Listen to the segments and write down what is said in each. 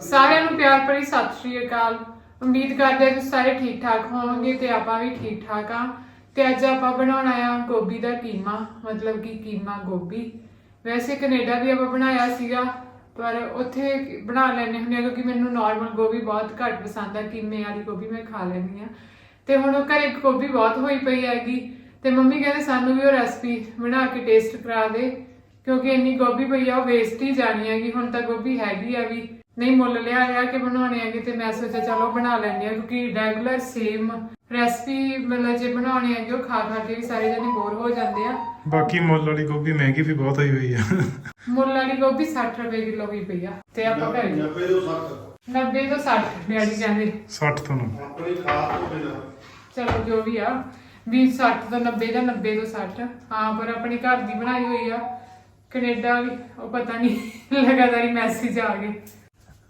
ਸਾਰਿਆਂ ਨੂੰ ਪਿਆਰ ਭਰੀ ਸਤਿ ਸ਼੍ਰੀ ਅਕਾਲ। ਉਮੀਦ ਕਰਦੇ ਹਾਂ ਤੁਸੀਂ ਸਾਰੇ ਠੀਕ ਠਾਕ ਹੋਵੋਗੇ ਤੇ ਆਪਾਂ ਵੀ ਠੀਕ ਠਾਕ ਆ ਤੇ ਅੱਜ ਆਪਾਂ ਬਣਾਉਣਾ ਆ ਗੋਭੀ ਦਾ ਕੀਮਾ, ਮਤਲਬ ਕਿ ਕੀਮਾ ਗੋਭੀ। ਵੈਸੇ ਕੈਨੇਡਾ ਵੀ ਆਪਾਂ ਬਣਾਇਆ ਸੀਗਾ, ਪਰ ਉੱਥੇ ਬਣਾ ਲੈਣੇ ਹੁੰਦੇ ਆ ਕਿਉਂਕਿ ਮੈਨੂੰ ਨਾਰਮਲ ਗੋਭੀ ਬਹੁਤ ਘੱਟ ਪਸੰਦ ਆ, ਕੀਮੇ ਵਾਲੀ ਗੋਭੀ ਮੈਂ ਖਾ ਲੈਂਦੀ ਆ ਤੇ ਹੁਣ ਉਹ ਘਰੇ ਗੋਭੀ ਬਹੁਤ ਹੋਈ ਪਈ ਹੈਗੀ, ਤੇ ਮੰਮੀ ਕਹਿੰਦੇ ਸਾਨੂੰ ਵੀ ਉਹ ਰੈਸਪੀ ਬਣਾ ਕੇ ਟੇਸਟ ਕਰਾ ਦੇ, ਕਿਉਂਕਿ ਇੰਨੀ ਗੋਭੀ ਪਈ ਆ, ਉਹ ਵੇਸਟ ਹੀ ਜਾਣੀ ਹੈਗੀ, ਹੁਣ ਤਾਂ ਗੋਭੀ ਹੈਗੀ ਆ ਵੀ। ਨਹੀਂ ਮੁੱਲ ਲਿਆ ਲਿਆ ਕੇ ਬਣਾਉਣੇ ਹੈਗੇ ਤੇ ਮੈਂ ਸੋਚਿਆ ਚਲੋ ਬਣਾ ਲੈਂਦੇ ਆ ਕਿਉਂਕਿ ਰੈਗੂਲਰ ਸੇਮ ਰੈਸਪੀ ਮਤਲਬ ਜੇ ਬਣਾਉਣੇ ਹੈਗੇ ਉਹ ਖਾ ਖਾ ਕੇ ਵੀ ਸਾਰੇ ਜਣੇ ਬੋਰ ਹੋ ਜਾਂਦੇ ਆ। ਬਾਕੀ ਮੁੱਲ ਵਾਲੀ ਗੋਭੀ ਮਹਿੰਗੀ ਵੀ ਬਹੁਤ ਹੋਈ ਹੋਈ ਆ। ਮੁੱਲ ਵਾਲੀ ਗੋਭੀ 60 ਰੁਪਏ ਕਿਲੋ ਵੀ ਪਈ ਆ ਤੇ ਆਪਾਂ ਘਰੇ 90 ਤੋਂ 60 90 ਤੋਂ 60 ਡੈਡੀ ਕਹਿੰਦੇ। 60 ਤੁਹਾਨੂੰ ਆਪਣੀ ਖਾਸ ਤੋਂ ਬਿਨਾ। ਚਲੋ ਜੋ ਵੀ ਆ ਵੀ 60 ਤੋਂ 90 ਦਾ 90 ਤੋਂ 60 ਹਾਂ ਪਰ ਆਪਣੀ ਘਰ ਦੀ ਬਣਾਈ ਹੋਈ ਆ। ਕੈਨੇਡਾ ਵੀ ਉਹ ਪਤਾ ਨਹੀਂ ਲਗਾਤਾਰ ਹੀ ਮੈਸੇਜ ਆ ਗਏ।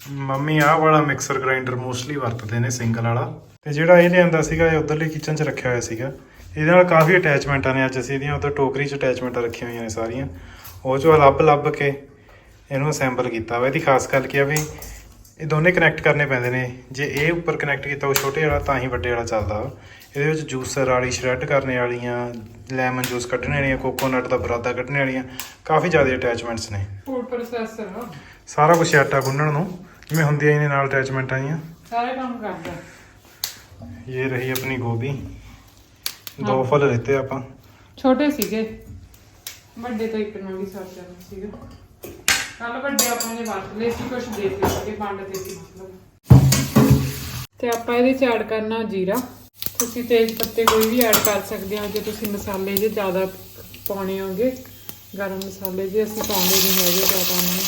ਮੰਮੀ ਆਹ ਵਾਲਾ ਮਿਕਸਰ ਗ੍ਰਾਈਂਡਰ ਮੋਸਟਲੀ ਵਰਤਦੇ ਨੇ ਸਿੰਗਲ ਵਾਲਾ। ਤੇ ਜਿਹੜਾ ਇਹ ਲਿਆਂਦਾ ਸੀਗਾ ਇਹ ਉਧਰਲੀ ਕਿਚਨ 'ਚ ਰੱਖਿਆ ਹੋਇਆ ਸੀਗਾ। ਇਹਦੇ ਨਾਲ ਕਾਫੀ ਅਟੈਚਮੈਂਟਾਂ ਨੇ ਅੱਜ ਅਸੀਂ ਇਹਦੀਆਂ ਉਧਰ ਟੋਕਰੀ 'ਚ ਅਟੈਚਮੈਂਟਾਂ ਰੱਖੀਆਂ ਹੋਈਆਂ ਨੇ ਸਾਰੀਆਂ। ਉਹ 'ਚੋਂ ਲੱਭ ਲੱਭ ਕੇ ਇਹਨੂੰ ਅਸੈਂਬਲ ਕੀਤਾ ਵਾ। ਇਹਦੀ ਖਾਸ ਗੱਲ ਕੀ ਆ ਵੀ ਇਹ ਦੋਨੇ ਕਨੈਕਟ ਕਰਨੇ ਪੈਂਦੇ ਨੇ। ਜੇ ਇਹ ਉੱਪਰ ਕਨੈਕਟ ਕੀਤਾ ਉਹ ਛੋਟੇ ਵਾਲਾ ਤਾਂ ਹੀ ਵੱਡੇ ਵਾਲਾ ਚੱਲਦਾ ਵਾ। ਇਹਦੇ ਵਿੱਚ ਜੂਸਰ ਵਾਲੀ ਸ਼੍ਰੈਡ ਕਰਨੇ ਵਾਲੀਆਂ ਲੈਮਨ ਜੂਸ ਕੱਢਣੇ ਵਾਲੀਆਂ ਕੋਕੋਨਟ ਦਾ ਬਰਾਦਾ ਕੱਢਣੇ ਵਾਲੀਆਂ ਕਾਫੀ ਜ਼ਿਆਦਾ ਅਟੈਚਮੈਂਟਸ ਨੇ। ਫੂਡ ਪ੍ਰੋਸੈਸਰ ਸਾਰਾ ਕੁਝ ਆਟਾ ਗੁੰਨਣ ਨੂੰ। ਜਿਵੇਂ ਹੁੰਦੀਆਂ ਹੀ ਨੇ ਨਾਲ ਅਟੈਚਮੈਂਟਾਂ ਆਈਆਂ? ਸਾਰੇ ਕੰਮ ਕਰਦਾ। ਇਹ ਰਹੀ ਆਪਣੀ ਗੋਭੀ। ਦੋ ਫਲ ਲੈਤੇ ਆਪਾਂ। ਛੋਟੇ ਸੀਗੇ। ਵੱਡੇ ਤਾਂ ਇੱਕ ਨਾਲ ਵੀ ਸਰ ਜਾਣਾ ਸੀਗਾ। ਕੱਲ ਵੱਡੇ ਆਪਾਂ ਨੇ ਵਰਤ ਲਏ ਸੀ ਕੁਝ ਦੇ ਦਿੱਤੇ ਸੀਗੇ ਵੰਡ ਦੇ ਸੀ ਮਤਲਬ। ਤੇ ਆਪਾਂ ਇਹਦੇ ਚ ਐਡ ਕਰਨਾ ਜੀਰਾ। ਤੁਸੀਂ ਤੇਜ਼ ਪੱਤੇ ਕੋਈ ਵੀ ਐਡ ਕਰ ਸਕਦੇ ਹੋ। ਜੇ ਤੁਸੀਂ ਮਸਾਲੇ ਜੇ ਜ਼ਿਆਦਾ ਪਾਉਣੇ ਹੋਗੇ ਗਰਮ ਮਸਾਲੇ ਜੇ ਅਸੀਂ ਪਾਉਂਦੇ ਨਹੀਂ ਹੈਗੇ ਜ਼ਿਆਦਾ ਉਹਨਾਂ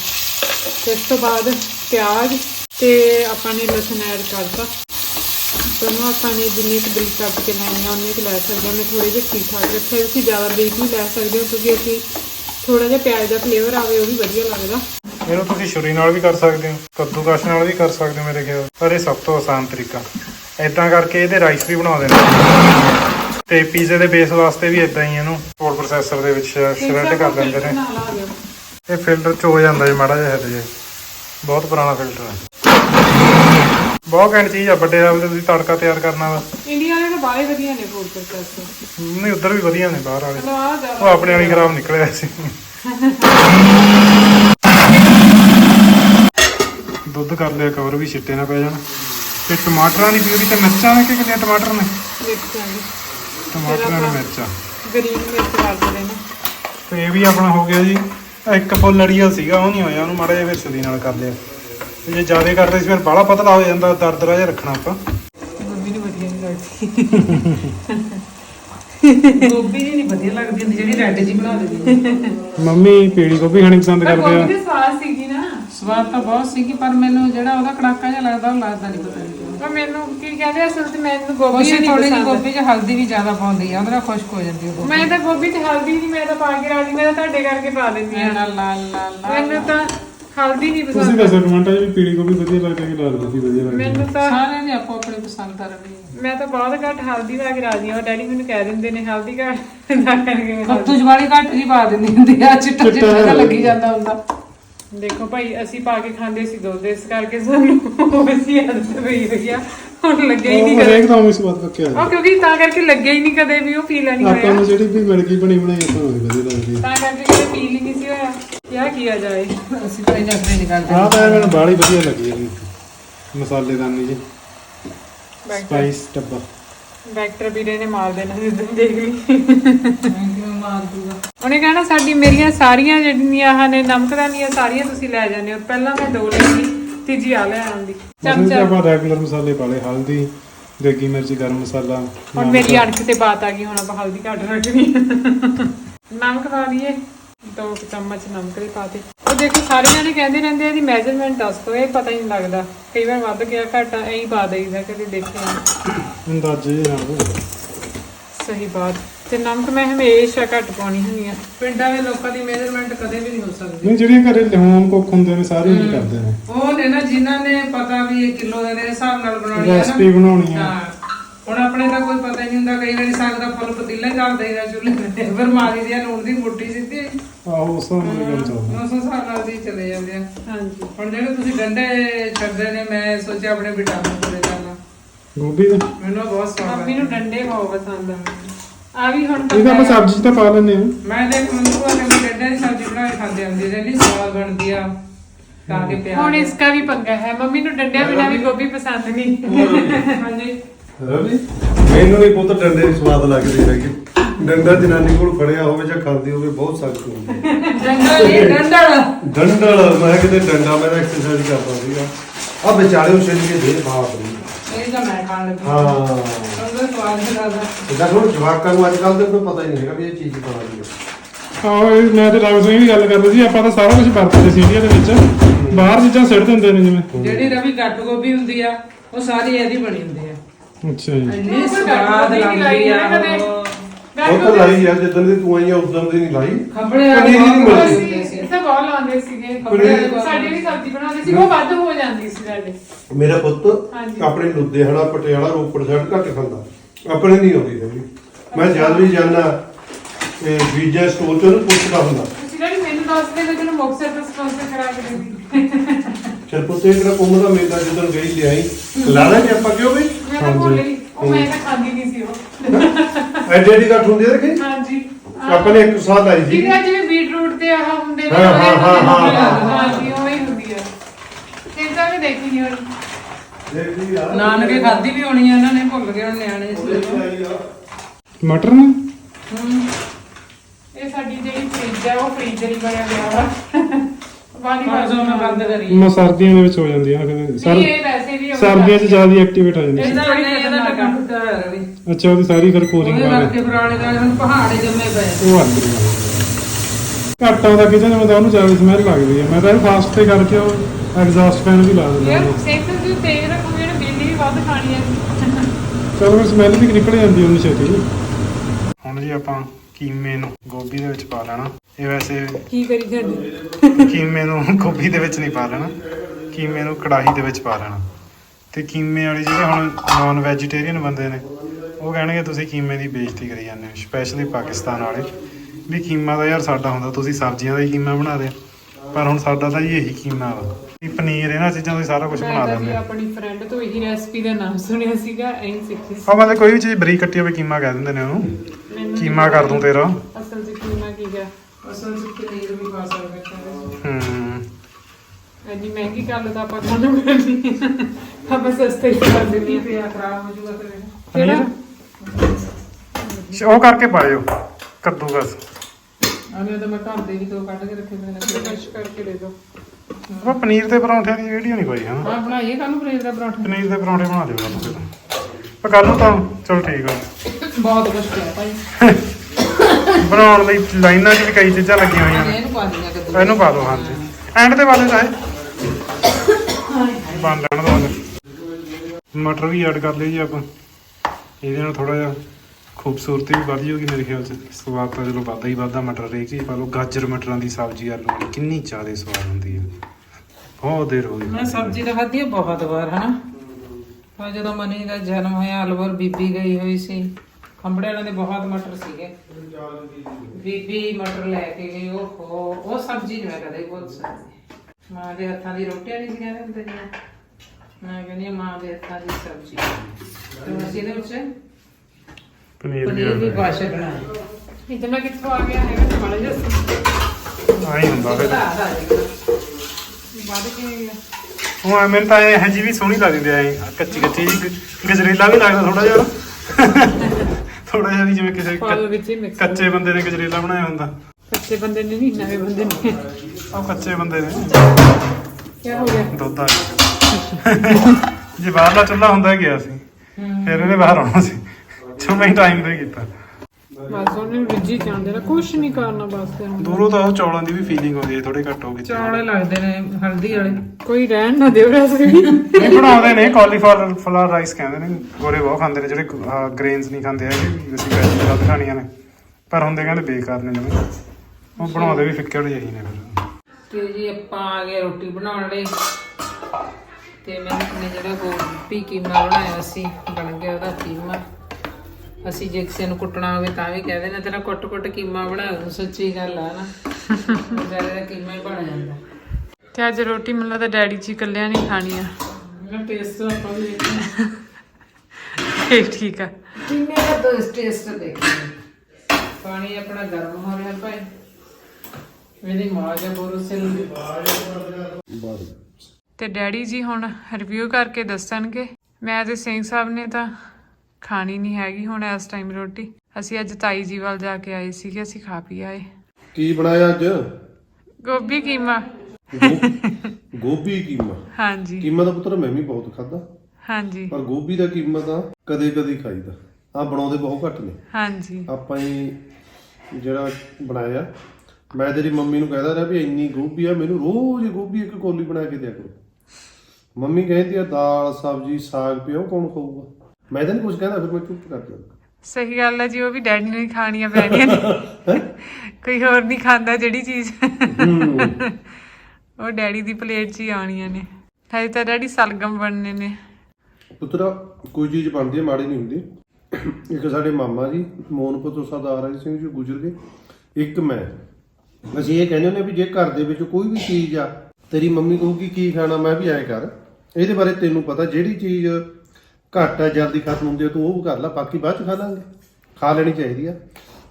ਤੇ ਇਸ ਤੋਂ ਬਾਅਦ ਪਿਆਜ਼ ਤੇ ਆਪਾਂ ਨੇ ਲਸਣ ਐਡ ਕਰਤਾ। ਦੋਨੋਂ ਆਪਾਂ ਨੇ ਜਿੰਨੀ ਕੁ ਬਰੀਕ ਕੱਟ ਕੇ ਲੈਣੀ ਆ ਉਨੀ ਕੁ ਲੈ ਸਕਦੇ ਹਾਂ ਮੈਂ ਥੋੜੇ ਜਿਹੇ ਠੀਕ ਠਾਕ ਰੱਖਿਆ ਤੁਸੀਂ ਜ਼ਿਆਦਾ ਬਰੀਕ ਵੀ ਲੈ ਸਕਦੇ ਹੋ ਕਿਉਂਕਿ ਅਸੀਂ ਥੋੜਾ ਜਿਹਾ ਪਿਆਜ਼ ਦਾ ਫਲੇਵਰ ਆਵੇ ਉਹ ਵੀ ਵਧੀਆ ਲੱਗਦਾ। ਇਹਨੂੰ ਤੁਸੀਂ ਛੁਰੀ ਨਾਲ ਵੀ ਕਰ ਸਕਦੇ ਹੋ ਕੱਦੂਕਸ਼ ਨਾਲ ਵੀ ਕਰ ਸਕਦੇ ਹੋ ਮੇਰੇ ਖਿਆਲ। ਪਰ ਇਹ ਸਭ ਤੋਂ ਆਸਾਨ ਤਰੀਕਾ। ਇਦਾਂ ਕਰਕੇ ਇਹਦੇ ਰਾਈਸ ਵੀ ਬਣਾਉਂਦੇ ਨੇ ਤੇ ਪੀਜ਼ੇ ਦੇ ਬੇਸ ਵਾਸਤੇ ਵੀ ਇਦਾਂ ਹੀ ਇਹਨੂੰ। ਫੂਡ ਪ੍ਰੋਸੈਸਰ ਦੇ ਵਿੱਚ ਸ਼੍ਰੈਡ ਕਰ ਲੈਂਦੇ ਨੇ। ਇਹ ਫਿਲਟਰ ਚ ਹੋ ਜਾਂਦਾ ਜੀ ਮਾੜਾ ਜਿਹਾ ਹਿੱਟ ਜੇ ਬਹੁਤ ਪੁਰਾਣਾ ਫਿਲਟਰ ਹੈ। ਬਹੁਤ ਘੈਂਟ ਚੀਜ਼ ਆ ਵੱਡੇ ਲੈਵਲ ਤੇ ਤੁਸੀਂ ਤੜਕਾ ਤਿਆਰ ਕਰਨਾ ਵਾ। ਇੰਡੀਆ ਵਾਲੇ ਤਾਂ ਬਾਹਲੇ ਵਧੀਆ ਨੇ ਫੂਡ ਪ੍ਰੋਸੈਸਰ ਨਹੀਂ ਉੱਧਰ ਵੀ ਵਧੀਆ ਨੇ ਬਾਹਰ ਵਾਲੇ। ਉਹ ਆਪਣੇ ਵਾਲੀ ਖਰਾਬ ਨਿਕਲਿਆ ਸੀ। ਦੁੱਧ ਕਰ ਲਿਆ ਕਵਰ ਵੀ ਛਿੱਟੇ ਨਾ ਪੈ ਜਾਣ। ਤੇ ਟਮਾਟਰਾਂ ਦੀ ਪਿਊਰੀ ਤੇ ਮਿਰਚਾਂ ਨੇ ਕਿ ਕਿੰਨੇ ਟਮਾਟਰ ਨੇ? ਟਮਾਟਰਾਂ ਨੇ ਮਿਰਚਾਂ। ਗ੍ਰੀਨ ਮਿਰਚ ਕਰ ਦੇ ਨਾ। ਤੇ ਇਹ ਵੀ ਆਪਣਾ ਹੋ ਗਿਆ ਜੀ। ਇੱਕ ਫੁੱਲ ਲੜੀਆ ਸੀਗਾ ਉਹ ਨਹੀਂ ਹੋਇਆ ਉਹਨੂੰ ਮਾੜਾ ਜਿਹਾ ਫਿਰ ਛੁਰੀ ਨਾਲ ਕਰ ਲਿਆ। ਤੇ ਜੇ ਜ਼ਿਆਦਾ ਕਰਦੇ ਸੀ ਫਿਰ ਬਾਹਲਾ ਪਤਲਾ ਹੋ ਜਾਂਦਾ ਦਰਦਰਾ ਜਿਹਾ ਰੱਖਣਾ ਆਪਾਂ। ਮੰਮੀ ਨੂੰ ਵਧੀਆ ਨਹੀਂ ਲੱਗਦੀ। ਗੋਭੀ ਨਹੀਂ ਵਧੀਆ ਲੱਗਦੀ ਹੁੰਦੀ ਜਿਹੜੀ ਰੈੱਡ ਜੀ ਬਣਾ ਦਿੰਦੀ ਮੰਮੀ ਪੀੜੀ ਗੋਭੀ ਖਾਣੀ ਪਸੰਦ ਕਰਦੇ ਗੋਭੀ ਆ ਦੀ ਸਵਾਦ ਸੀਗੀ ਨਾ। ਸਵਾਦ ਤਾਂ ਬਹੁਤ ਸੀਗੀ ਪਰ ਮੈਨੂੰ ਜਿਹੜਾ ਉਹਦਾ ਕੜਾਕਾ ਜਿਹਾ ਲੱਗਦਾ ਉਹ ਲੱਗਦਾ ਨਹੀਂ ਪਤਾ। ਨਹੀਂ ਪਰ ਮੈਨੂੰ ਕੀ ਕਹਿੰਦੇ ਅਸਲ ਤੇ ਮੈਨੂੰ ਗੋਭੀ ਕੋਸ਼ੇ ਨਹੀਂ ਥੋੜੀ ਜਿਹੀ ਪਸੰਦ। ਗੋਭੀ 'ਚ ਹਲਦੀ ਵੀ ਜ਼ਿਆਦਾ ਪਾਉਂਦੀ ਆ ਉਹਦੇ ਨਾਲ ਖੁਸ਼ਕ ਹੋ ਜਾਂਦੀ ਉਹ ਮੈਂ ਤਾਂ ਗੋਭੀ ਤੇ ਹਲਦੀ ਨਹੀਂ ਮੈਂ ਤਾਂ ਪਾ ਕੇ ਰਾਜੀ ਮੈਂ ਤਾਂ ਤੁਹਾਡੇ ਕਰਕੇ ਪਾ ਦਿੰਦੀ ਆ। ਲਾਲ ਲਾਲ ਲਾਲ ਮੈਨੂੰ ਤਾਂ ਹਲਦੀ ਨਹੀਂ ਤੁਸੀਂ ਪਸੰਦ। ਦੱਸੋ ਟਮਾਟਰ ਜੀ ਪੀੜੀ ਗੋਭੀ ਵਧੀਆ ਲੱਗਦੀ ਕਿ ਲਾਲ ਗੋਭੀ ਵਧੀਆ ਲੱਗਦੀ ਮੈਨੂੰ ਤਾਂ ਸਾਰਿਆਂ ਦੀ ਆਪੋ ਆਪਣੀ ਪਸੰਦ ਆ ਰਹੀ ਮੈਂ ਤਾਂ ਬਹੁਤ ਘੱਟ ਹਲਦੀ ਪਾ ਕੇ ਰਾਜੀ ਹਾਂ ਡੈਡੀ ਮੈਨੂੰ ਕਹਿ ਦਿੰਦੇ ਨੇ ਹਲਦੀ ਘੱਟ ਨਾ ਕਰਕੇ ਮੈਂ ਹਲਦੀ- ਕੱਤੂ ਜਵਾਲੀ ਘੱਟ ਜੀ ਪਾ ਦਿੰਦੀ ਹੁੰਦੀ ਆ ਚਿੱਟਾ ਚਿੱਟਾ ਜਿਹਾ ਲੱਗੀ ਜਾਂਦਾ ਹੁੰਦਾ। ਦੇਖੋ ਭਾਈ ਅਸੀਂ ਪਾ ਕੇ ਖਾਂਦੇ ਸੀ ਦੁੱਧ ਇਸ ਕਰਕੇ ਸਾਨੂੰ ਅਸੀਂ ਆਦਤ ਪਈ ਹੋਈ ਆ। ਹੁਣ ਲੱਗਿਆ ਹੀ ਨਹੀਂ ਕਦੇ। ਹਰੇਕ ਦਾ ਉਵੇਂ ਸਵਾਦ ਪੱਕਿਆ ਉਹ ਕਿਉਂਕਿ ਤਾਂ ਕਰਕੇ ਲੱਗਿਆ ਹੀ ਨਹੀਂ ਕਦੇ ਵੀ ਉਹ ਪੀ ਲੈਣੀ ਆਪਾਂ ਹੋਇਆ ਨੂੰ ਜਿਹੜੀ ਵੀ ਮਿਲਕੀ ਬਣੀ ਬਣਾਈ ਆਪਾਂ ਨੂੰ ਵਧੀਆ ਲੱਗਦੀ ਤਾਂ ਕਰਕੇ ਕਦੇ ਫੀਲ ਹੀ ਨਹੀਂ ਸੀ ਹੋਇਆ। ਕਿਆ ਕੀਆ ਜਾਏ। ਅਸੀਂ ਤਾਂ ਇਹਨਾਂ ਫਰੇ ਨਹੀਂ ਕਰਦੇ। ਆਹ ਤਾਂ ਮੈਨੂੰ ਬਾਹਲੀ ਵਧੀਆ ਲੱਗੀ ਇਹਦੀ ਮਸਾਲੇਦਾਨੀ ਜੀ। ਸਪਾਈਸ ਡੱਬਾ ਡਾਕਟਰ ਵੀਰੇ ਨੇ ਮਾਰ ਦੇਣਾ ਜਿੱਦਣ ਦੇਖ ਲਈ। ਮਾਰ ਦੂਗਾ ਉਹਨੇ ਕਹਿਣਾ ਸਾਡੀ ਮੇਰੀਆਂ ਸਾਰੀਆਂ ਜਿਹੜੀਆਂ ਆਹ ਨੇ ਨਮਕਦਾਨੀਆਂ ਸਾਰੀਆਂ ਤੁਸੀਂ ਲੈ ਜਾਂਦੇ ਹੋ। ਪਹਿਲਾਂ ਮੈਂ ਦੋ ਲਈ ਤੀਜੀ ਆ ਲੈ ਆਉਂਦੀ। ਉਹਦੇ ਚ ਚਮਚਾ ਆਪਾਂ ਰੈਗੂਲਰ ਮਸਾਲੇ ਪਾ ਲਏ ਹਲਦੀ ਦੇਗੀ ਮਿਰਚ ਗਰਮ ਮਸਾਲਾ ਹੁਣ ਮੇਰੀ ਅਣਖ ਤੇ ਬਾਤ ਆ ਗਈ ਹੁਣ ਆਪਾਂ ਹਲਦੀ ਘੱਟ ਰੱਖਣੀ। ਨਮਕ ਪਾ ਲਈਏ ਦੋ ਕੁ ਚਮਚ ਨਮਕ ਦੇ ਪਾਤੇ ਉਹ ਦੇਖੋ ਸਾਰੇ ਜਣੇ ਕਹਿੰਦੇ ਰਹਿੰਦੇ ਆ ਇਹਦੀ ਮੈਜ਼ਰਮੈਂਟ ਦੱਸ ਦੋ ਇਹ ਪਤਾ ਹੀ ਨਹੀਂ ਲੱਗਦਾ। ਕਈ ਵਾਰ ਵੱਧ ਗਿਆ ਘੱਟ ਐਂ ਹੀ ਪਾ ਦੇਈਦਾ ਕਦੇ ਦੇਖਿਆ। ਨਹੀਂ। ਅੰਦਾਜ਼ੇ ਨਾਲ। ਸਹੀ ਬਾਤ। ਤੇ ਨਮਕ ਮੈਂ ਹਮੇਸ਼ਾ ਘੱਟ ਪਾਉਣੀ ਹੁੰਦੀ ਆ ਪਿੰਡਾਂ ਦੇ ਲੋਕਾਂ ਦੀ ਮੇਜ਼ਰਮੈਂਟ ਕਦੇ ਵੀ ਨਹੀਂ ਹੋ ਸਕਦੀ। ਨਹੀਂ ਜਿਹੜੀਆਂ ਘਰੇ ਲਿਹੋਮ ਕੁੱਕ ਹੁੰਦੇ ਨੇ ਸਾਰੇ ਹੀ ਕਰਦੇ ਨੇ। ਉਹ ਨੇ ਨਾ ਜਿਨ੍ਹਾਂ ਨੇ ਪਤਾ ਵੀ ਇਹ ਕਿਲੋ ਦੇ ਹਿਸਾਬ ਨਾਲ ਬਣਾਉਣੀ ਹੈ ਰੈਸਪੀ ਬਣਾਉਣੀ ਹੈ ਹਾਂ। ਹੁਣ ਆਪਣੇ ਤਾਂ ਕੋਈ ਪਤਾ ਹੀ ਨਹੀਂ ਹੁੰਦਾ ਕਈ ਵਾਰੀ ਸਾਗ ਦਾ ਫੁੱਲ ਪਤੀਲਾ ਹੀ ਕਰ ਦੇਗਾ ਚੁੱਲ੍ਹੇ ਤੇ। ਫਿਰ ਮਾਰੀ ਦੀ ਆ ਲੂਣ ਦੀ ਮੁੱਠੀ ਸਿੱਧੀ। ਆਹੋ ਉਸ ਨਾਲ ਗੱਲ ਚੱਲਦਾ। 900 ਸਾਲ ਨਾਲ ਦੀ ਚਲੇ ਜਾਂਦੇ ਆ। ਹਾਂਜੀ। ਹੁਣ ਜਿਹੜੇ ਤੁਸੀਂ ਡੰਡੇ ਛੱਡਦੇ ਨੇ ਮੈਂ ਸੋਚਿਆ ਆਪਣੇ ਵਿਟਾਮਿਨ ਪੂਰੇ ਕਰਨਾ। ਗੋਭੀ ਦਾ? ਮੈਨੂੰ ਬਹੁਤ ਸਵਾਦ ਮੰਮੀ ਨੂੰ ਡੰਡੇ ਬਹੁਤ ਪਸੰਦ ਆ ਆ ਵੀ ਹੁਣ ਇਹ ਤਾਂ ਆਪਾਂ ਸਬਜ਼ੀ 'ਚ ਤਾਂ ਪਾ ਲੈਂਦੇ ਆ ਮੈਂ ਦੇਖ ਮੰਮੀ ਕੋਲ ਕਹਿੰਦੀ ਡੰਡੇ ਦੀ ਸਬਜ਼ੀ ਬਣਾ ਕੇ ਖਾਂਦੇ ਹੁੰਦੇ ਨੇ ਇੰਨੀ ਸਵਾਦ ਬਣਦੀ ਆ ਤਾਂ ਕਿ ਪਿਆਰ ਹੁਣ ਇਸਕਾ ਵੀ ਪੰਗਾ ਹੈ। ਮੰਮੀ ਨੂੰ ਡੰਡਿਆਂ ਬਿਨਾ ਵੀ ਗੋਭੀ ਪਸੰਦ ਨਹੀਂ। ਹਾਂਜੀ। ਰਵੀ ਮੈਨੂੰ ਨਹੀਂ ਪੁੱਤ ਡੰਡੇ ਦੀ ਸਵਾਦ ਲੱਗਦੀ ਹੈਗੀ। ਡੰਡਾ ਜਨਾਨੀ ਕੋਲ ਫੜਿਆ ਹੋਵੇ ਜਾਂ ਖਾਂਦੀ ਹੋਵੇ ਬਹੁਤ ਸਖਤ ਹੁੰਦੀ ਡੰਡਾ ਇਹ ਡੰਡਾ ਡੰਡਲ ਮੈਂ ਕਿਤੇ ਡੰਡਾ ਮੈਂ ਐਕਸਰਸਾਈਜ਼ ਕਰਦਾ ਸੀਗਾ। ਆ ਵਿਚਾਲੇ ਉਹ ਛਿੱਲ ਕੇ ਦੇ ਬਾਪ ਰੇ। ਇਹ ਤਾਂ ਮੈਂ ਖਾਣ ਲੱਗੀ। ਹਾਂ। ਸਵਾਦ ਇਹਦਾ ਹੁਣ ਜਵਾਕਾਂ ਨੂੰ ਅੱਜ ਕੱਲ ਦੇ ਕੋਈ ਪਤਾ ਹੀ ਨਹੀਂ ਹੈਗਾ ਵੀ ਇਹ ਚੀਜ਼ ਲਈ ਹੈ। ਆਹੋ ਇਹ ਮੈਂ ਤੇ ਰਾਜ ਸਿੰਘ ਵੀ ਗੱਲ ਕਰਦੇ ਸੀ ਆਪਾਂ ਤਾਂ ਸਾਰਾ ਕੁਝ ਵਰਤਦੇ ਸੀ ਇੰਡੀਆ ਦੇ ਵਿੱਚ। ਬਾਹਰ ਚੀਜ਼ਾਂ ਸਿੱਟ ਦਿੰਦੇ ਨੇ ਜਿਵੇਂ। ਜਿਹੜੀ ਰਵੀ ਗੱਟ ਗੋਭੀ ਹੁੰਦੀ ਆ ਉਹ ਸਾਰੀ ਇਹਦੀ ਬਣੀ ਹੁੰਦੀ ਆ। ਅੱਛਾ ਜੀ। ਇੰਨੀ ਸਵਾਦ ਲੱਗਦੀ ਆ ਨਹੀਂ ਕਦੇ। ਉਹ। ਉਹ ਤਾਂ ਲਾਈ ਆ ਜਦੋਂ ਦੀ ਤੂੰ ਆਈ ਆ ਉਦੋਂ ਦੀ ਨਹੀਂ ਲਾਈ। ਖੰਭੜੇ ਵਾਲੀ ਪਨੀਰੀ ਨੀ ਬਹੁਤ ਮਿਲਦੀ। ਤਾਂ ਬਹੁਤ ਲਾਉਂਦੇ ਸੀਗੇ ਸਾਡੀ ਵੀ ਸਬਜ਼ੀ ਬਣਾਉਂਦੇ ਸੀ ਉਹ ਵੱਧ ਹੋ ਜਾਂਦੀ ਸੀ ਸਾਡੇ। ਮੇਰਾ ਪੁੱਤ ਹਾਂਜੀ। ਆਪਣੇ ਲੁਧਿਆਣਾ ਪਟਿਆਲਾ ਰੋਪੜ ਸਾਈਡ ਘੱਟ ਖਾਂਦਾ। ਆਪਣੇ ਨਹੀਂ ਆਉਂਦੀ ਹੈਗੀ। ਮੈਂ ਜਦ ਵੀ ਜਾਣਾ ਤੇ ਵੀਜ਼ਾ ਸਟੋਰ ਤੋਂ ਪੁੱਛਦਾ ਹੁੰਦਾ। ਤੁਸੀਂ ਜਿਹੜੀ ਮੈਨੂੰ ਦੱਸਦੇ ਮੈਂ ਤੈਨੂੰ ਮੁਕਤਸਰ ਤੋਂ ਸਪਾਂਸਰ ਕਰਾ ਕੇ ਦੇਵਾਂਗੀ ਚਲ ਪੁੱਤੇ ਕਿਹੜਾ ਕੁੰਮ ਦਾ ਮੇਲਾ ਜਦੋਂ ਗਈ ਲਿਆਈ ਲਾ ਲਾਂਗੇ ਆਪਾਂ ਕਿਉਂ ਬਈ ਮੈਂ ਤਾਂ ਭੁੱਲ ਗਈ। ਉਹ ਮੈਂ ਤਾਂ ਖਾਂਦੀ ਨਹੀਂ ਸੀ ਉਹ। ਐਡੀ ਐਡੀ ਗੱਠ ਹੁੰਦੀ ਹੈ ਦੇਖੀ? ਹਾਂਜੀ। ਆਪਾਂ ਨੇ ਇੱਕ ਸਾਥ ਆਈ ਸੀ। ਜਿਹਦੇ ਜਿਵੇਂ ਬੀਟਰੂਟ ਤੇ ਆਹ ਹੁੰਦੇ ਨੇ ਹਾਂ, ਹਾਂ, ਹਾਂ, ਹਾਂ, ਹਾਂ। ਹਾਂਜੀ ਉਹ ਹੀ ਹੁੰਦੀ ਆ। ਤੇ ਤਾਂ ਮੈਂ ਦੇਖੀ ਨਹੀਂ ਹੋਣੀ ਨਾਨਕੇ ਖਾਦੀ ਵੀ ਹੋਣੀ ਆ ਇਹਨਾਂ ਨੇ ਭੁੱਲ ਗਏ ਹੁਣ ਨਿਆਣੇ ਇਸ ਲਈ ਮਟਰ ਨੇ? ਹੂੰ ਇਹ ਸਾਡੀ ਜਿਹੜੀ ਫ੍ਰਿਜ ਆ ਉਹ ਫ੍ਰੀਜ਼ਰ ਹੀ ਬਣਿਆ ਗਿਆ ਵਾ। ਵਾਲੀ ਹੁਣ ਜੋ ਮੈਂ ਬੰਦ ਕਰੀ ਮੈਂ ਸਰਦੀਆਂ ਦੇ ਵਿੱਚ ਹੋ ਜਾਂਦੀ ਆ ਕਦੇ ਸਰ ਨਹੀਂ ਇਹ ਵੈਸੇ ਵੀ ਹੋ ਸਰਦੀਆਂ 'ਚ ਜ਼ਿਆਦਾ ਐਕਟੀਵੇਟ ਹੋ ਜਾਂਦੀ ਸੀ। ਇਹਦਾ ਇਹਦਾ ਟੱਕਾ ਟੁੱਟਾ ਹੋਇਆ ਰਵੀ ਅੱਛਾ ਉਹਦੀ ਸਾਰੀ ਫਿਰ ਕੂਲਿੰਗ ਉਹਦੇ ਵਾਲੇ ਕਰਕੇ ਪੁਰਾਣੇ ਗਾਣੇ ਹੁਣ ਪਹਾੜੇ ਜੰਮੇ ਪਏ। ਉਹ ਅੰਦਰ ਘਾਟਾਂ ਦਾ ਕਿਚਨ ਮੈਂ ਤਾਂ ਉਹਨੂੰ ਜ਼ਿਆਦਾ ਸਮੈਲ ਲੱਗਦੀ ਹੈ ਮੈਂ ਤਾਂ ਫਾਸਟ ਤੇ ਕਰਕੇ ਉਹ ਐਗਜ਼ਾਸਟ ਫੈਨ ਵੀ ਲਾ ਦਿੰਦਾ ਯਾਰ। ਸੇਕਸ ਦੀ ਤੇਜ਼ ਰੱਖੋਗੇ ਨਾ ਬਿਜਲੀ ਵੀ ਵੱਧ ਖਾਣੀ ਆ। ਚਲੋ ਫਿਰ ਸਮੈਲ ਵੀ ਨਿਕਲ ਜਾਂਦੀ ਉਹਨੂੰ ਛੇਤੀ। ਹੁਣ ਜੀ ਆਪਾਂ ਕੀਮੇ ਨੂੰ ਗੋਭੀ ਦੇ ਵਿੱਚ ਪਾ ਲੈਣਾ। ਇਹ ਵੈਸੇ ਕੀ ਕਰੀ ਜਾਂਦੀ ਕੀਮੇ ਨੂੰ ਗੋਭੀ ਦੇ ਵਿੱਚ ਨਹੀਂ ਪਾ ਲੈਣਾ। ਕੀਮੇ ਨੂੰ ਕੜਾਹੀ ਦੇ ਵਿੱਚ ਪਾ ਲੈਣਾ। ਤੇ ਕੀਮੇ ਵਾਲੇ ਜਿਹੜੇ ਹੁਣ ਨਾਨ ਵੈਜੀਟੇਰੀਅਨ ਬੰਦੇ ਨੇ ਉਹ ਕਹਿਣਗੇ ਤੁਸੀਂ ਕੀਮੇ ਦੀ ਬੇਇੱਜ਼ਤੀ ਕਰੀ ਜਾਂਦੇ ਹੋ ਸਪੈਸ਼ਲੀ ਪਾਕਿਸਤਾਨ ਵਾਲੇ। ਵੀ ਕੀਮਾ ਦਾ ਯਾਰ ਸਾਡਾ ਹੁੰਦਾ ਤੁਸੀਂ ਸਬਜ਼ੀਆਂ ਦਾ ਹੀ ਕੀਮਾ ਬਣਾ ਦੇ ਪਰ ਹੁਣ ਸਾਡਾ ਤਾਂ ਜੀ ਇਹੀ ਕੀਮਾ ਵਾ। ਇਹ ਪਨੀਰ ਇਹਨਾਂ ਚੀਜ਼ਾਂ ਤੋਂ ਹੀ ਸਾਰਾ ਕੁਝ ਬਣਾ ਲੈਂਦੇ ਆ ਆਪਣੀ ਫਰੈਂਡ ਤੋਂ ਇਹੀ ਰੈਸਪੀ ਦਾ ਨਾਮ ਸੁਣਿਆ ਸੀਗਾ ਐਂ ਸਿੱਖੀ ਸੀ। ਉਹ ਮਤਲਬ ਕੋਈ ਵੀ ਚੀਜ਼ ਬਰੀਕ ਕੱਟੀ ਹੋਵੇ ਕੀਮਾ ਕਹਿ ਦਿੰਦੇ ਨੇ ਉਹਨੂੰ। ਮੈਨੂੰ ਕੀਮਾ ਕਰ ਦੂੰ ਤੇਰਾ। ਅਸਲ ਚ ਕੀਮਾ ਕੀ ਗਿਆ? ਅਸਲ ਚ ਪਨੀਰ ਵੀ ਪਾ ਸਕਦੇ ਹਾਂ। ਹੂੰ। ਐਨੀ ਮਹਿੰਗੀ ਗੱਲ ਤਾਂ ਆਪਾਂ ਕਾਹਨੂੰ ਕਰਨੀ ਆ? ਆਪਾਂ ਸਸਤੇ ਹੀ ਕਰ ਦਿੰਦੇ ਪਿਆ ਖਰਾਬ ਹੋ ਜਾਊਗਾ ਫਿਰ। ਕਿਹੜਾ? ਉਹ ਕਰਕੇ ਪਾਇਓ। ਕੱਦੂਕਸ। ਆਨੇ ਤਾਂ ਮੈਂ ਘਰ ਦੇ ਵੀ ਦੋ ਕੱਢ ਕੇ ਰੱਖੇ ਹੋਏ ਨੇ ਫਰੈਸ਼ ਕਰਕੇ ਦੇ ਦੋ। ਉਹ ਪਨੀਰ ਤੇ ਪਰੌਂਠਿਆਂ ਦੀ ਵੀਡੀਓ ਨਹੀਂ ਹਨਾ? ਹਾਂ ਬਣਾਈਏ ਕੱਲ ਨੂੰ ਪਨੀਰ ਦਾ ਪਰਾਂਠਾ। ਪਨੀਰ ਦੇ ਪਰੌਂਠੇ ਬਣਾ ਦਿਓ ਕੱਲ ਨੂੰ ਪਰ ਕੱਲ ਨੂੰ ਤਾਂ ਚਲ ਠੀਕ ਆ। ਬਹੁਤ ਕੁਛ ਪਿਆ ਭਾਈ। ਬਣਾਉਣ ਲਈ ਲਾਈਨਾਂ 'ਚ ਵੀ ਕਈ ਚੀਜ਼ਾਂ ਲੱਗੀਆਂ ਹੋਈਆਂ ਨੇ। ਇਹਨੂੰ ਪਾ ਦਿੰਦੇ ਕੱਦੂ ਇਹਨੂੰ ਪਾ ਦਿਓ ਹਾਂਜੀ। ਐਂਡ ਤੇ ਪਾ ਦਿਓ ਚਾਹੇ। ਬਣ ਲੈਣ ਦੋ। ਮਟਰ ਵੀ ਐਡ ਕਰ ਲਿਓ ਜੀ ਆਪਾਂ। ਇਹਦੇ ਨਾਲ ਥੋੜਾ ਜਿਹਾ ਖੂਬਸੂਰਤੀ ਵੀ ਵੱਧ ਜਾਊਗੀ ਮੇਰੇ ਖਿਆਲ 'ਚ। ਸਵਾਦ ਤਾਂ ਚਲੋ ਵੱਧਦਾ ਹੀ ਵੱਧਦਾ ਮਟਰ ਰੇਕ ਹੀ ਪਾ ਲਓ। ਗਾਜਰ ਮਟਰਾਂ ਦੀ ਸਬਜ਼ੀ ਆਲੂ ਵਾਲੀ ਕਿੰਨੀ ਜ਼ਿਆਦਾ ਸਵਾਦ ਹੁੰਦੀ ਹੈ ਬਹੁਤ ਦੇਰ ਹੋ ਗਈ। ਮੈਂ ਸਬਜ਼ੀ ਤਾਂ ਖਾਧੀ ਹੈ ਬਹੁਤ ਵਾਰ ਹਨਾ? ਪਰ ਜਦੋਂ ਮਨੀ ਦਾ ਜਨਮ ਹੋਇਆ ਅਲਵਰ ਬੀਬੀ ਗਈ ਹੋਈ ਸੀ ਖੰਬੜੇ ਵਾਲਿਆਂ ਦੇ ਬਹੁਤ ਮਟਰ ਸੀਗੇ। ਬੀਬੀ ਮਟਰ ਲੈ ਕੇ ਗਈ ਉਹ ਉਹ ਸਬਜ਼ੀ ਨਹੀਂ ਮੈਂ ਕਦੇ ਭੁੱਲ ਸਕਦੀ। ਮਾਂ ਦੇ ਹੱਥਾਂ ਦੀ ਰੋਟੀਆਂ ਨਹੀਂ ਸੀ ਕਹਿੰਦੇ ਹੁੰਦੇ ਜੀ ਮੈਂ ਕਹਿੰਦੀ ਹਾਂ, ਮਾਂ ਦੇ ਹੱਥਾਂ ਦੀ ਸਬਜ਼ੀ। ਤੇ ਅਸੀਂ ਇਹਦੇ ਵਿੱਚ? ਪਨੀਰ ਵੀ ਪਨੀਰ ਵੀ ਬਣਾਇਆ ਇਤਨਾ ਕਿੱਥੋਂ ਆ ਗਿਆ ਹੈਗਾ ਤੇ ਬੜਾ ਜਿਹਾ ਆਈ ਹੁੰਦਾ ਫਿਰ। ਪਤਾ ਆ ਜਾਏਗਾ। ਵੱਧ ਕੇ ਗਿਆ ਉਹ ਐ ਮੈਨੂੰ ਤਾਂ ਇਹ ਜੀ ਵੀ ਸੋਹਣੀ ਲੱਗਦੀ ਐ ਕੱਚੀ ਕੱਚੀ ਜੀ ਗਜਰੇਲਾ ਵੀ ਲੱਗਦਾ ਥੋੜਾ ਜਿਹਾ। ਥੋੜਾ ਜਿਹਾ ਵੀ ਜਿਵੇਂ ਕਿਸੇ ਫਲ ਕ- ਵਿੱਚ ਹੀ ਮਿਕਸ ਕੱਚੇ ਬੰਦੇ ਨੇ ਗਜਰੇਲਾ ਬਣਾਇਆ ਹੁੰਦਾ। ਕੱਚੇ ਬੰਦੇ ਨੇ ਨਹੀਂ ਨਵੇਂ ਬੰਦੇ ਨੇ। ਉਹ ਕੱਚੇ ਬੰਦੇ ਨੇ। ਕੀ ਹੋ ਗਿਆ? ਦੁੱਧ ਆ ਜੇ ਬਾਹਰਲਾ ਚੁੱਲ੍ਹਾ ਹੁੰਦਾ ਗਿਆ ਸੀ ਫਿਰ ਇਹਨੇ ਬਾਹਰ ਆਉਣਾ ਸੀ। ਚੁੱਲ੍ਹਾ ਹੀ ਟਾਈਮ ਤੇ ਕੀਤਾ। ਬਸ ਉਹਨੇ ਰਿੱਜੀ ਜਾਂਦੇ ਨੇ ਕੁਛ ਨਹੀਂ ਕਰਨਾ ਬਸ ਤੈਨੂੰ ਦੂਰੋਂ ਤਾਂ ਉਹ ਚੌਲਾਂ ਦੀ ਵੀ ਫੀਲਿੰਗ ਆਉਂਦੀ ਹੈ ਥੋੜੇ ਘੱਟ ਹੋ ਗਏ। ਚੌੜੇ ਲੱਗਦੇ ਨੇ ਹਲਦੀ ਵਾਲੇ। ਕੋਈ ਰਹਿਣ ਨਾ ਦਿਓ ਰੈਸਪੀ ਇਹ ਬਣਾਉਂਦੇ ਨੇ ਕਾਲੀਫਲਾਵਰ ਫਲਾਰ ਰਾਈਸ ਕਹਿੰਦੇ ਨੇ। ਗੋਰੇ ਬਹੁਤ ਖਾਂਦੇ ਨੇ ਜਿਹੜੇ ਗ੍ਰੇਨਸ ਨਹੀਂ ਖਾਂਦੇ ਹੈਗੇ ਅਸੀਂ ਵੈਜ ਵੱਧ ਖਾਣੀਆਂ ਨੇ ਪਰ ਹੁੰਦੇ ਕਹਿੰਦੇ ਬੇਕਾਰ ਨੇ ਜਿਵੇਂ ਉਹ ਬਣਾਉਂਦੇ ਵੀ ਫਿੱਕੇ ਜਿਹੇ ਹੀ ਨੇ ਫਿਰ। ਤੇ ਜੀ ਆਪਾਂ ਆ ਗਏ ਰੋਟੀ ਬਣਾਉਣ ਲਈ। ਤੇ ਮੈਂ ਨੇ ਜਿਹੜਾ ਗੋਭੀ ਕੀਮਾ ਬਣਾਇਆ ਸੀ ਬਣ ਗਿਆ ਉਹਦਾ ਕੀਮਾ। ਅਸੀਂ ਜੇ ਕਿਸੇ ਨੂੰ ਕੁੱਟਣਾ ਹੋਵੇ ਤਾਂ ਵੀ ਕਹਿੰਦੇ ਨੇ ਤੇਰਾ ਕੁੱਟ-ਕੁੱਟ ਕੀਮਾ ਬਣਾ ਦੂੰ ਸੱਚੀ ਗੱਲ ਆ ਨਾ। ਵਿਚਾਰੇ ਦਾ ਕੀਮਾ ਹੀ ਬਣ ਜਾਂਦਾ। ਤੇ ਅੱਜ ਰੋਟੀ ਮੈਨੂੰ ਤਾਂ ਡੈਡੀ ਜੀ ਇਕੱਲਿਆਂ ਨਹੀਂ ਖਾਣੀ ਆ। ਮੈਂ ਟੇਸਟ ਆਪਾਂ ਵੀ ਦੇਖਣਾ। ਠੀਕ ਠੀਕ ਆ। ਕੀਮੇ ਦਾ ਦੋ ਟੇਸਟ ਦੇਖਣਾ। ਪਾਣੀ ਆਪਣਾ ਗਰਮ ਹੋ ਰਿਹਾ ਭਾਈ। ਮੇਰੀ ਮਾਂ ਜਾਂ ਬੋਰੋਸਿਲ ਤੇ ਡੈਡੀ ਜੀ ਹੁਣ ਰਿਵਿਊ ਕਰਕੇ ਦੱਸਣਗੇ। ਮੈਂ ਤੇ ਸਿੰਘ ਸਾਹਿਬ ਨੇ ਤਾਂ ਖਾਣੀ ਨਹੀਂ ਹੈਗੀ ਹੁਣ ਇਸ ਟਾਈਮ ਰੋਟੀ। ਅਸੀਂ ਅੱਜ ਤਾਈ ਜੀ ਵੱਲ ਜਾ ਕੇ ਆਏ ਸੀਗੇ ਅਸੀਂ ਖਾ ਪੀ ਆਏ। ਕੀ ਬਣਾਇਆ ਅੱਜ? ਗੋਭੀ ਕੀਮਾ। ਗੋ- ਗੋਭੀ ਕੀਮਾ? ਹਾਂਜੀ। ਕੀਮਾ ਦਾ ਪੁੱਤਰ ਮੈਂ ਵੀ ਬਹੁਤ ਖਾਦਾ ਹਾਂਜੀ। ਪਰ ਗੋਭੀ ਦਾ ਕੀਮਾ ਤਾਂ ਕਦੇ ਕਦੇ ਖਾਈਦਾ। ਆ ਬਣਾਉਂਦੇ ਬਹੁਤ ਘੱਟ ਨੇ। ਹਾਂਜੀ। ਆਪਾਂ ਹੀ ਜਿਹੜਾ ਬਣਾਇਆ। ਮੈਂ ਤੇਰੀ ਮੰਮੀ ਨੂੰ ਕਹਿਦਾ ਰਿਹਾ ਵੀ ਇੰਨੀ ਗੋਭੀ ਆ ਮੈਨੂੰ ਰੋਜ਼ ਹੀ ਗੋਭੀ ਇੱਕ ਕੋਲੀ ਬਣਾ ਕੇ ਦਿਆ ਕਰੋ। ਮੰਮੀ ਕਹਿੰਦੀ ਆ ਦਾਲ ਸਬਜ਼ੀ ਸਾਗ ਪਿਓ ਕੌਣ ਖਾਊਗਾ? ਮੈਂ ਤਾਂ ਨਹੀਂ ਕੁਝ ਕਹਿੰਦਾ ਫਿਰ ਮੈਂ ਚੁੱਪ ਕਰ ਜਾਂਦਾ ਸਹੀ ਗੱਲ ਹੈ ਜੀ ਉਹ ਵੀ ਡੈਡੀ ਨੂੰ ਹੀ ਖਾਣੀਆਂ ਪੈਣੀਆਂ ਨੇ। ਕੋਈ ਹੋਰ ਨਹੀਂ ਖਾਂਦਾ ਜਿਹੜੀ ਚੀਜ਼। ਉਹ ਡੈਡੀ ਦੀ ਪਲੇਟ 'ਚ ਹੀ ਆਉਣੀਆਂ ਨੇ। ਹਜੇ ਤਾਂ ਡੈਡੀ ਸਲਗਮ ਬਣਨੇ ਨੇ। ਪੁੱਤਰਾ ਕੋਈ ਚੀਜ਼ ਬਣਦੀ ਹੈ ਮਾੜੀ ਨਹੀਂ ਹੁੰਦੀ। ਇੱਕ ਸਾਡੇ ਮਾਮਾ ਜੀ ਮੋਨਪੁਰ ਤੋਂ ਸਰਦਾਰ ਸਿੰਘ ਜੀ ਗੁਜ਼ਰ ਗਏ। ਇੱਕ ਮੈਂ। ਅਸੀਂ ਇਹ ਕਹਿੰਦੇ ਹੁੰਦੇ ਵੀ ਜੇ ਘਰ ਦੇ ਵਿੱਚ ਕੋਈ ਵੀ ਚੀਜ਼ ਆ ਤੇਰੀ ਮੰਮੀ ਕਹੂਗੀ ਕੀ ਖਾਣਾ? ਮੈਂ ਵੀ ਐ ਕਰ ਇਹਦੇ ਬਾਰੇ ਤੈਨੂੰ ਪਤਾ ਜਿਹੜੀ ਚੀਜ਼ ਘੱਟ ਆ ਜਲਦੀ ਖਤਮ ਹੁੰਦੀ ਆ ਤੂੰ ਉਹ ਕਰ ਲੈ ਬਾਕੀ ਬਾਅਦ ਚ ਖਾ ਲਾਂਗੇ। ਖਾ ਲੈਣੀ ਚਾਹੀਦੀ ਆ।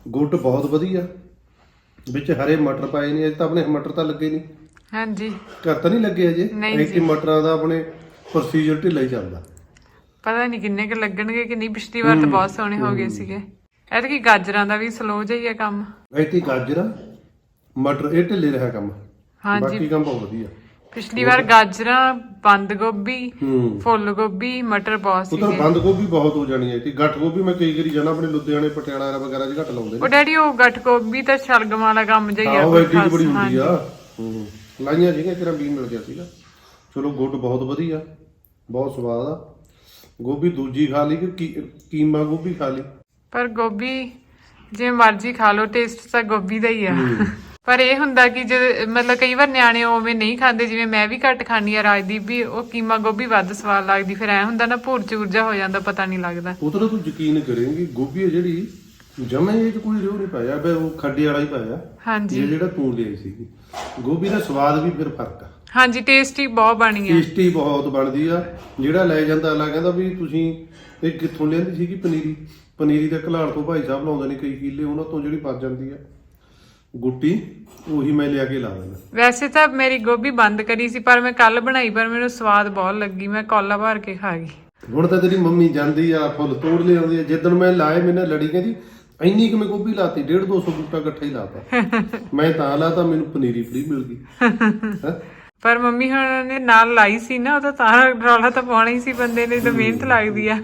ਗੁੱਡ ਬਹੁਤ ਵਧੀਆ। ਵਿੱਚ ਹਰੇ ਮਟਰ ਪਾਏ ਨੇ ਅਜੇ ਤਾਂ ਆਪਣੇ ਮਟਰ ਤਾਂ ਲੱਗੇ ਨਹੀਂ। ਹਾਂਜੀ। ਘਰ ਤਾਂ ਨਹੀਂ ਲੱਗੇ ਅਜੇ? ਨਹੀਂ ਇੱਕ ਮਟਰਾਂ ਦਾ ਆਪਣੇ ਪ੍ਰੋਸੀਜਰ ਢਿੱਲਾ ਹੀ ਚੱਲਦਾ। ਪਤਾ ਨਹੀਂ ਕਿੰਨੇ ਕੁ ਲੱਗਣਗੇ ਕਿੰਨੀ ਪਿਛਲੀ ਵਾਰ ਤਾਂ ਬਹੁਤ ਸੋਹਣੇ ਹੋ ਗਏ ਸੀਗੇ। ਐਤਕੀ ਗਾਜਰਾਂ ਦਾ ਵੀ ਸਲੋ ਜਿਹਾ ਹੀ ਹੈ ਕੰਮ। ਇੱਥੇ ਗਾਜਰਾਂ ਮਟਰ ਇਹ ਢਿੱਲੇ ਰਿਹਾ ਕੰਮ। ਹਾਂਜੀ। ਬਾਕੀ ਕੰਮ ਬਹੁਤ ਵਧੀਆ। ਪਿਛਲੀ ਵਾਰ ਗਾਜਰਾਂ ਬੰਦ ਗੋਭੀ ਹੂੰ। ਫੁੱਲ ਗੋਭੀ ਮਟਰ ਬਹੁਤ ਉਹ ਤਾਂ ਸੀਗੇ। ਬੰਦ ਗੋਭੀ ਬਹੁਤ ਹੋ ਜਾਣੀ ਹੈ ਤੇ ਗੱਠ ਗੋਭੀ ਮੈਂ ਕਈ ਵਾਰੀ ਜਾਣਾ ਆਪਣੇ ਲੁਧਿਆਣੇ ਪਟਿਆਲਾ ਵਗੈਰਾ 'ਚ ਘੱਟ ਲਾਉਂਦੇ ਉਹ ਨੇ। ਡੈਡੀ ਉਹ ਗੱਠ ਗੋਭੀ ਤਾਂ ਸ਼ਲਗਮ ਵਾਲਾ ਕੰਮ ਜਿਹਾ ਹੀ ਆ ਉਹ ਕੋਈ ਖਾਸ ਬੜੀ ਹੁੰਦੀ। ਆ। ਹੂੰ ਲਾਈਆਂ ਸੀਗੀਆਂ ਤੇਰਾ ਬੀਨ ਮਿਲ ਗਿਆ ਸੀਗਾ। ਚਲੋ ਗੁੱਡ ਬਹੁਤ ਵਧੀਆ ਬਹੁਤ ਸਵਾਦ ਆ। ਗੋਭੀ ਦੂਜੀ ਖਾ ਲਈ ਕਿ ਕੀ- ਕੀਮਾ ਗੋਭੀ ਖਾ ਲਈ? ਪਰ ਗੋਭੀ ਜਿਵੇਂ ਮਰਜ਼ੀ ਖਾ ਲਓ ਟੇਸਟ ਤਾਂ ਗੋਭੀ ਦਾ ਹੀ ਆ। ਪਰ ਇਹ ਹੁੰਦਾ ਕਿ ਜੇ ਮਤਲਬ ਕਈ ਵਾਰ ਨਿਆਣੇ ਉਵੇਂ ਨਹੀਂ ਖਾਂਦੇ ਜਿਵੇਂ ਮੈਂ ਵੀ ਘੱਟ ਖਾਂਦੀ ਆ ਰਾਜਦੀਪ ਵੀ ਉਹ ਕੀਮਾ ਗੋਭੀ ਵੱਧ ਸਵਾਦ ਲੱਗਦੀ ਫਿਰ ਐ ਹੁੰਦਾ ਨਾ ਭੂਰ ਚੂਰਜਾ ਹੋ ਜਾਂਦਾ ਪਤਾ ਨਹੀਂ ਲੱਗਦਾ। ਉਤਰਾ ਤੂੰ ਯਕੀਨ ਕਰੇਂਗੀ ਗੋਭੀ ਹੈ ਜਿਹੜੀ ਜਮੇ ਇਹ 'ਚ ਕੋਈ ਰਿਓ ਨਹੀਂ ਪਾਇਆ ਬਈ ਉਹ ਖੱਡੇ ਵਾਲਾ ਹੀ ਪਾਇਆ। ਹਾਂਜੀ। ਇਹ ਜਿਹੜਾ ਤੂੰ ਲਈ ਸੀਗੀ ਗੋਭੀ ਦਾ ਸਵਾਦ ਵੀ ਫਿਰ ਫ਼ਰਕ ਆ। ਹਾਂਜੀ ਟੇਸਟੀ ਬਹੁਤ ਬਣੀ ਆ। ਟੇਸਟੀ ਬਹੁਤ ਬਣਦੀ ਆ। ਜਿਹੜਾ ਲੈ ਜਾਂਦਾ ਅਗਲਾ ਕਹਿੰਦਾ ਵੀ ਤੁਸੀਂ ਇਹ ਕਿੱਥੋਂ ਲਿਆਂਦੀ ਸੀਗੀ? ਪਨੀਰੀ। ਪਨੀਰੀ ਦੇ ਘਲਾੜ ਤੋਂ ਭਾਈ ਸਾਹਿਬ ਲਾਉਂਦੇ ਨੇ ਕਈ ਕਿੱਲੇ ਉਹਨਾਂ ਤੋਂ ਜਿਹੜੀ ਬਚ ਜਾਂਦੀ ਆ। ਗੁੱਟੀ ਉਹੀ ਮੈਂ ਲਿਆ ਕੇ ਲਾ ਦਿੰਦਾ। ਵੈਸੇ ਤਾਂ ਮੇਰੀ ਗੋਭੀ ਬੰਦ ਕਰੀ ਸੀ ਪਰ ਮੈਂ ਕੱਲ ਬਣਾਈ ਪਰ ਮੈਨੂੰ ਸਵਾਦ ਬਹੁਤ ਲੱਗੀ ਮੈਂ ਕੌਲਾ ਭਰ ਕੇ ਖਾ ਗਈ। ਹੁਣ ਤਾਂ ਤੇਰੀ ਮੰਮੀ ਜਾਂਦੀ ਆ ਫੁੱਲ ਤੋੜ ਲਿਆਉਂਦੀ ਆ। ਜਿੱਦਣ ਮੈਂ ਲਾਏ ਮੈਨੇ ਲੜੀ ਕਹਿੰਦੀ ਇੰਨੀ ਕਿ ਮੈਂ ਗੋਭੀ ਲਾਤੀ 1.5 200 ਬੂਟਾ ਇਕੱਠਾ ਹੀ ਲਾਤਾ। ਮੈਂ ਤਾਂ ਲਾਤਾ ਮੈਨੂੰ ਪਨੀਰੀ ਫ੍ਰੀ ਮਿਲ ਗਈ। ਹੈਂ? ਪਰ ਮੰਮੀ ਹੁਣ ਨੇ ਨਾਲ ਲਾਈ ਸੀ ਨਾ ਉਹਦਾ ਤਾਂ ਰੌਲਾ ਤਾਂ ਪਾਉਣਾ ਹੀ ਸੀ ਬੰਦੇ ਨੇ ਤਾਂ ਮਿਹਨਤ ਲੱਗਦੀ ਆ।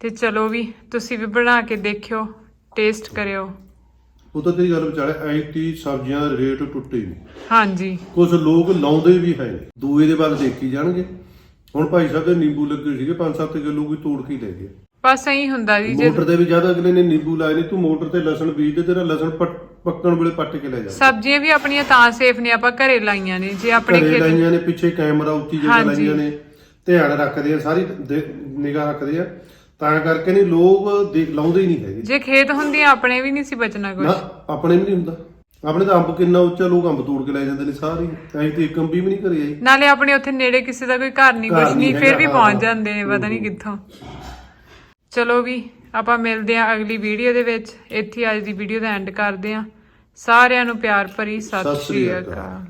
ਤੇ ਚਲੋ ਵੀ ਤੁਸੀਂ ਵੀ ਬਣਾ ਕੇ ਦੇਖਿਓ ਟੇਸਟ ਕਰਿਓ। ਉਹ ਤਾਂ ਤੇਰੀ ਗੱਲ ਵਿਚਾਲੇ ਐਤੀ ਸਬਜ਼ੀਆਂ ਦੇ ਰੇਟ ਟੁੱਟੇ ਨਹੀਂ। ਹਾਂਜੀ। ਕੁਝ ਲੋਕ ਲਾਉਂਦੇ ਵੀ ਹੈ ਨੇ। ਦੂਏ ਦੇ ਵੱਲ ਦੇਖੀ ਜਾਣਗੇ। ਹੁਣ ਭਾਈ ਸਾਹਿਬ ਦੇ ਨਿੰਬੂ ਲੱਗੇ ਸੀਗੇ 5-7 ਕਿਲੋ ਕੋਈ ਤੋੜ ਕੇ ਲੈ ਗਏ। ਬਸ ਐਂ ਹੁੰਦਾ ਜੀ ਜੇ ਮੋਟਰ ਦੇ ਵੀ ਜ਼ਿਆਦਾ ਅਗਲੇ ਨੇ ਨਿੰਬੂ ਲਾਏ ਨੇ ਤੂੰ ਮੋਟਰ ਤੇ ਲਸਣ ਬੀਜ ਤੇ ਤੇਰਾ ਲਸਣ ਪੱਟ- ਪੱਕਣ ਵੇਲੇ ਪੱਟ ਕੇ ਲੈ ਜਾ। ਸਬਜ਼ੀਆਂ ਵੀ ਆਪਣੀਆਂ ਤਾਂ ਸੇਫ ਨੇ ਆਪਾਂ ਘਰੇ ਲਾਈਆਂ ਨੇ ਜੇ ਆਪਣੇ ਘਰੇ ਖੇਤ ਲਾਈਆਂ ਨੇ ਪਿੱਛੇ ਕੈਮਰਾ ਉੱਚੀ ਜਗ੍ਹਾ ਹਾਂਜੀ। ਲਾਈਆਂ ਨੇ ਧਿਆਨ ਰੱਖਦੇ ਆ ਸਾਰੀ ਨਿਗਾਹ ਰੱਖਦੇ ਆ। ਤਾਂ ਕਰਕੇ ਨਹੀਂ ਲੋਕ ਦੇਖ ਲਾਉਂਦੇ ਹੀ ਨਹੀਂ ਹੈਗੇ। ਜੇ ਖੇਤ ਹੁੰਦੀਆਂ ਆਪਣੇ ਵੀ ਨਹੀਂ ਸੀ ਬਚਣਾ ਕੁਝ ਨਾ ਆਪਣੇ ਵੀ ਨਹੀਂ ਹੁੰਦਾ। ਆਪਣੇ ਤਾਂ ਅੰਬ ਕਿੰਨਾ ਉੱਚਾ ਲੋਕ ਅੰਬ ਤੋੜ ਕੇ ਲੈ ਜਾਂਦੇ ਨੇ ਸਾਰੇ ਐਂ ਤੇ ਇੱਕ ਅੰਬੀ ਵੀ ਨਹੀਂ ਘਰੇ ਆਈ। ਨਾਲੇ ਆਪਣੇ ਉੱਥੇ ਨੇੜੇ ਕਿਸੇ ਦਾ ਕੋਈ ਘਰ ਨਹੀਂ ਘਰ ਕੁਝ ਨਹੀਂ ਨਹੀਂ ਫਿਰ ਵੀ ਹੈਗਾ, ਪਹੁੰਚ ਹਾਂ। ਜਾਂਦੇ ਨੇ ਪਤਾ ਨਹੀਂ ਕਿੱਥੋਂ। ਚਲੋ ਵੀ ਆਪਾਂ ਮਿਲਦੇ ਹਾਂ ਅਗਲੀ ਵੀਡੀਓ ਦੇ ਵਿੱਚ। ਇੱਥੇ ਅੱਜ ਦੀ ਵੀਡੀਓ ਦਾ ਐਂਡ ਕਰਦੇ ਹਾਂ। ਸਾਰਿਆਂ ਨੂੰ ਪਿਆਰ ਭਰੀ ਸਤਿ ਸ੍ਰੀ। ਅਕਾਲ।